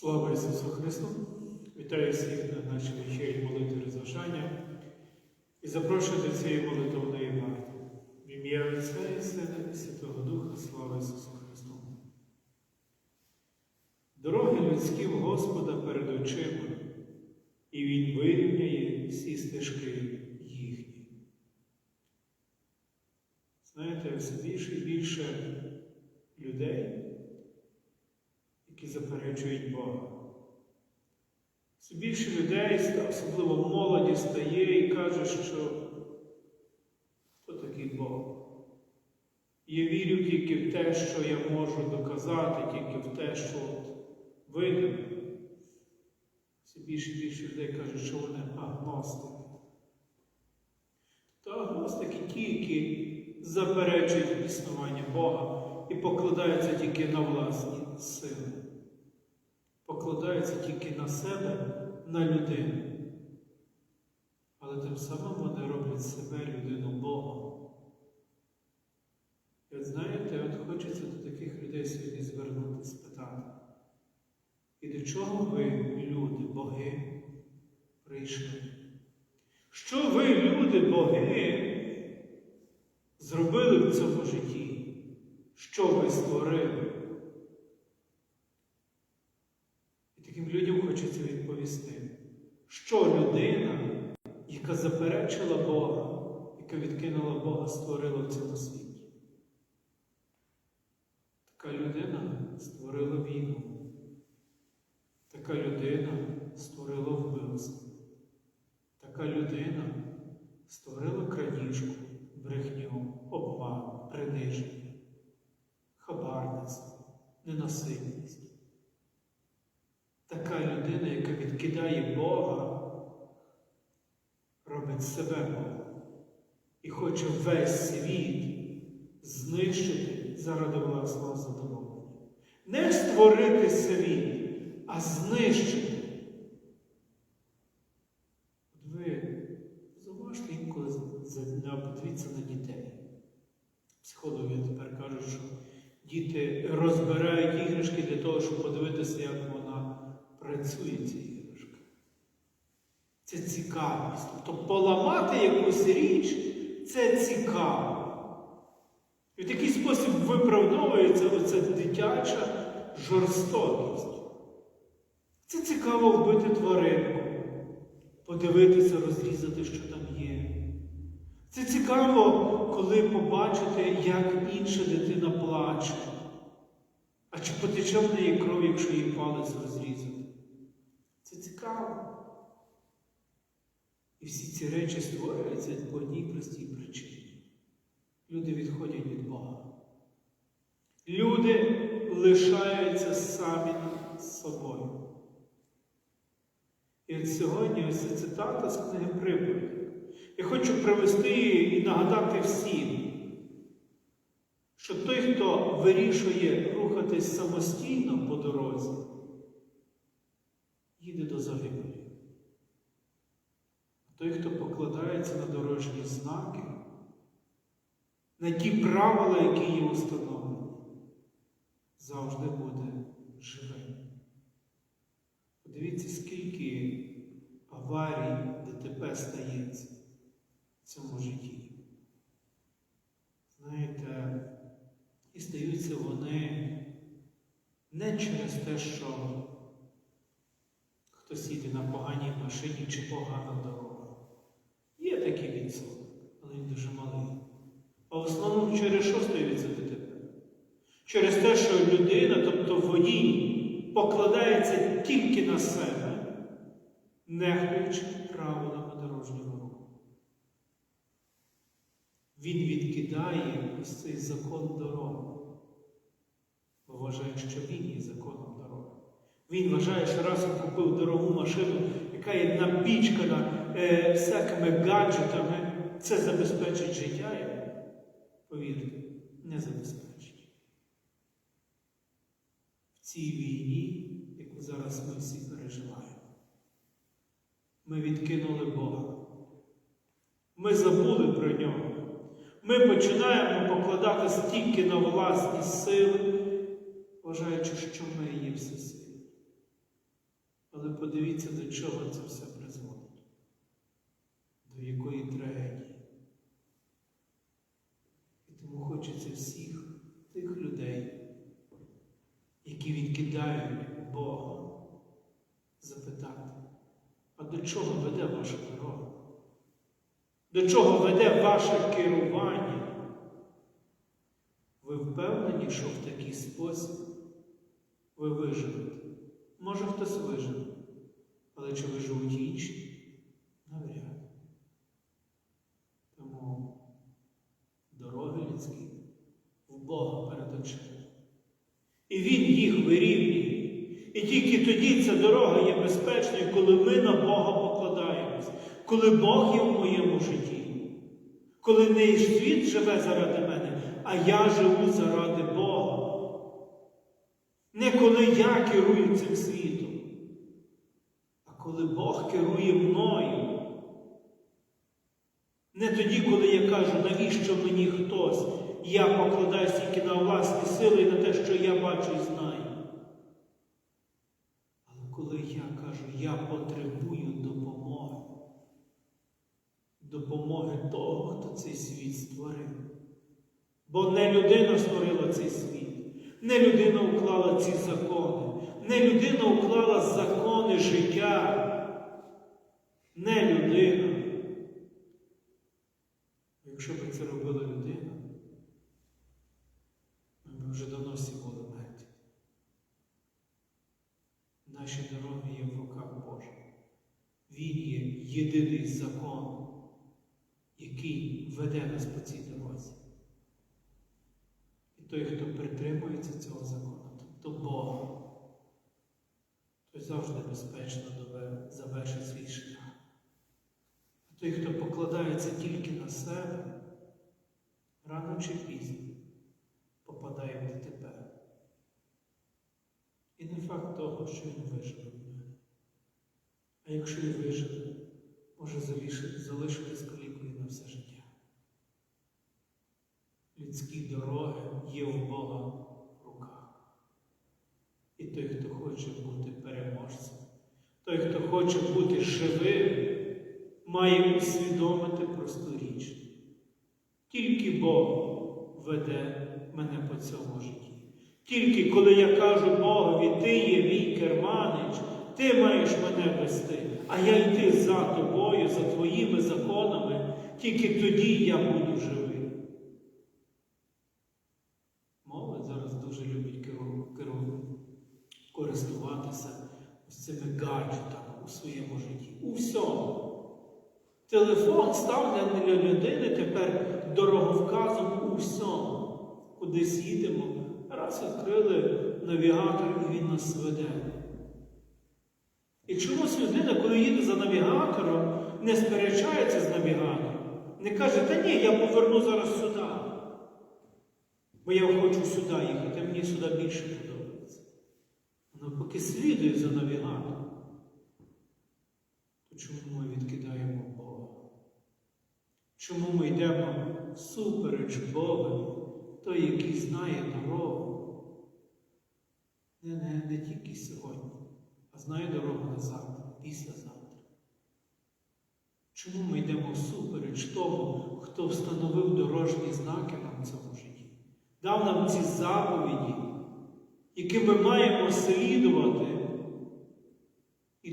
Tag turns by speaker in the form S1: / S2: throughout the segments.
S1: Слава Ісусу Христу! Вітаю всіх на нашій вечері молитви розважання і запрошую до цієї молитовної варти. В ім'я Отця і Сина і Святого Духа, слава Ісусу Христу! Дороги людські в Господа перед очима, і Він вирівняє всі стежки їхні. Знаєте, все більше і більше людей заперечують Бога. Все більше людей, особливо молоді, стає і каже, що хто такий Бог? Я вірю тільки в те, що я можу доказати, тільки в те, що видно. Все більше і більше людей кажуть, що вони агностики. То агностики ті, які заперечують існування Бога і покладаються тільки на власні сили покладаються тільки на себе, на людину. Але тим самим вони роблять себе людину Богом. І от знаєте, от хочеться до таких людей сьогодні звернутися, спитати. І до чого ви, люди, боги, прийшли? Що ви, люди, боги, зробили в цьому житті? Що ви створили? Що людина, яка заперечила Бога, яка відкинула Бога, створила в цьому світі. Така людина створила війну. Така людина створила вбивство. Така людина створила крадіжку, брехню, обман, приниження, хабарництво, ненасильність. Така людина, яка відкидає Бога, себе і хоче весь світ знищити заради власного задоволення. Не створити світ, а знищити. От ви зауважте інколи подивіться на дітей. Психологи тепер кажуть, що діти розбирають іграшки для того, щоб подивитися, як вона працює. Це цікавість. Тобто поламати якусь річ це цікаво. І в такий спосіб виправдовується оця дитяча жорстокість. Це цікаво вбити тваринку, подивитися, розрізати, що там є. Це цікаво, коли побачити, як інша дитина плаче. А чи потече в неї кров, якщо її палець розрізати? Це цікаво. І всі ці речі створюються по одній простій причині. Люди відходять від Бога. Люди лишаються самі з собою. І от сьогодні ось ця цитата з книги Приповіді. Я хочу привести і нагадати всім, що той, хто вирішує рухатись самостійно по дорозі, їде до загибелі. Той, хто покладається на дорожні знаки, на ті правила, які є установлені, завжди буде живим. Подивіться, скільки аварій ДТП стається в цьому житті. Знаєте, і стаються вони не через те, що хтось їде на поганій машині чи погана дорога. Відсоток, але він дуже малий. А в основному через що стаються ДТП? Через те, що людина, тобто водій, покладається тільки на себе, нехуючи правилами дорожнього руху. Він відкидає ось цей закон дороги, вважає, що він є законом дороги. Він вважає, що раз купив дорогу машину, яка є напічкана е, всякими гаджетами, це забезпечить життя. йому. Повірте, не забезпечить. В цій війні, яку зараз ми всі переживаємо, ми відкинули Бога. Ми забули про нього. Ми починаємо покладатися тільки на власні сили, вважаючи, що ми є всесильні. Але подивіться, до чого це все призводить. До якої трагедії. І тому хочеться всіх тих людей, які відкидають Бога, запитати, а до чого веде ваша дорога? До чого веде ваше керування? Ви впевнені, що в такий спосіб ви виживете? Може хтось виживе, але чи виживуть інші? Навряд. Тому дороги людські в Бога перед очима. І Він їх вирівнює. І тільки тоді ця дорога є безпечною, коли ми на Бога покладаємось, коли Бог є в моєму житті, коли не світ живе заради мене, а я живу заради Бога. Не коли я керую цим світом, коли Бог керує мною. Не тоді, коли я кажу, навіщо мені хтось, я покладаюсь тільки на власні сили і на те, що я бачу і знаю. Але коли я кажу, я потребую допомоги, допомоги того, хто цей світ створив. Бо не людина створила цей світ, не людина уклала ці закони, не людина уклала закони життя, не людина. Якщо б це робила людина, ми б вже давно всі були мертві. Наші дороги є в руках Божих. Він є єдиний закон, який веде нас по цій дорозі. І той, хто притримується цього закону, тобто Бога, той завжди безпечно завершить свій шлях. А той, хто покладається тільки на себе, рано чи пізно попадає в ДТП. І не факт того, що він виживе. А якщо і виживе, може залишити- залишитись калікою на все життя. Людські дороги є в Бога в руках. І той, хто хоче бути переможцем, той, хто хоче бути живим, має усвідомити просту річ. Тільки Бог веде мене по цьому житті. Тільки коли я кажу Богові, ти є мій керманич, ти маєш мене вести, а я йти за тобою, за твоїми законами, тільки тоді я буду живий. Цими гаджетами у своєму житті. У всьому. Телефон став для людини тепер дороговказом у всьому. Кудись їдемо, раз відкрили навігатор і він нас веде. І чомусь людина, коли їде за навігатором, не сперечається з навігатором, не каже, та ні, я поверну зараз сюди. Бо я хочу сюди їхати, мені сюди більше подобається. Вона поки слідує за навігатором. Чому ми відкидаємо Бога? Чому ми йдемо всупереч Бога, той, який знає дорогу? Не, не, не тільки сьогодні, а знає дорогу на завтра, післязавтра. Чому ми йдемо всупереч тому, хто встановив дорожні знаки нам в цьому житті? Дав нам ці заповіді, які ми маємо слідувати,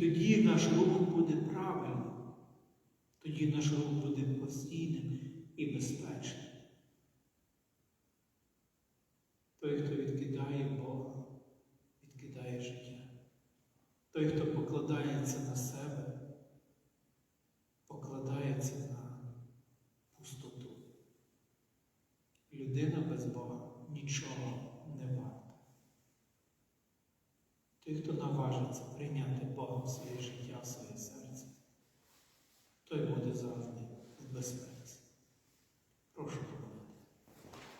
S1: тоді наш рух буде правильним. Тоді наш рух буде постійним і безпечним. Той, хто відкидає Бога, відкидає життя. Той, хто покладається на себе, покладається на пустоту. Людина без Бога нічого не варта. Той, хто наважиться прийняти Бога в своє життя, в своє серце, той буде завжди в безпеці. Прошу помолити.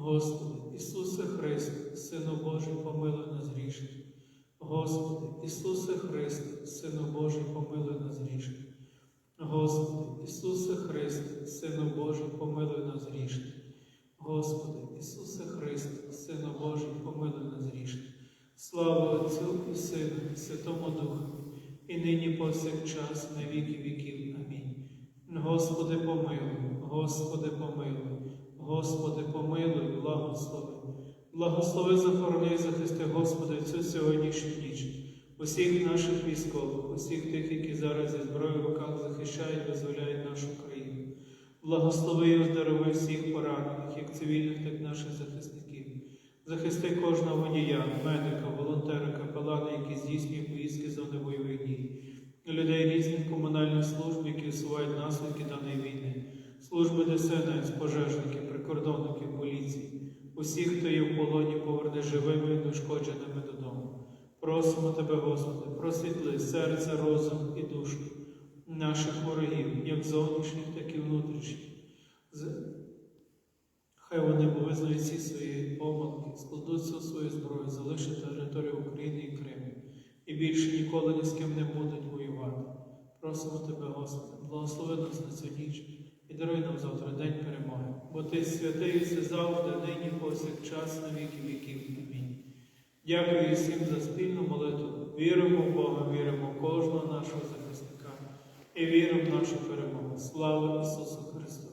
S1: Господи, Ісусе Христе, Сину Божий, помилуй нас грішних. Господи, Ісусе Христе, Сину Божий, помилуй нас грішних. Господи, Ісусе Христе, Сину Божий, помилуй нас грішних. Господи, Ісусе Христе, Сину Божий, помилуй нас грішних. Слава Отцю і Сину, і Святому Духу, і нині повсякчас, на віки віків. Амінь. Господи, помилуй, Господи, помилуй, Господи, помилуй, благослови. Благослови, захорони, захисти, Господи, цю сьогоднішню ніч. Усіх наших військових, усіх тих, які зараз зі зброєю в руках захищають, визволяють нашу країну. Благослови і оздорови всіх поранених, як цивільних, так і наших захисників. Захисти кожного водія, медика, волонтера, капелана, які здійснює поїздки зони бойових дій, людей різних комунальних служб, які усувають наслідки даної війни, служби ДСНС, пожежники, прикордонники, поліції, усіх, хто є в полоні, поверне живими і неушкодженими додому. Просимо Тебе, Господи, просвітли серце, розум і душу наших ворогів, як зовнішніх, так і внутрішніх. Хай вони визнають всі свої помилки, складуться у свою зброю, залишать територію України і Криму. І більше ніколи ні з ким не будуть воювати. Просимо Тебе, Господи, благослови нас на цю ніч даруй нам завтра день перемоги. Бо Ти святий і все завжди, нині повсякчас, на віки віків. Амінь. Дякую всім за спільну молитву. Віримо в Бога, віримо в кожного нашого захисника і віримо в нашу перемогу. Слава Ісусу Христу!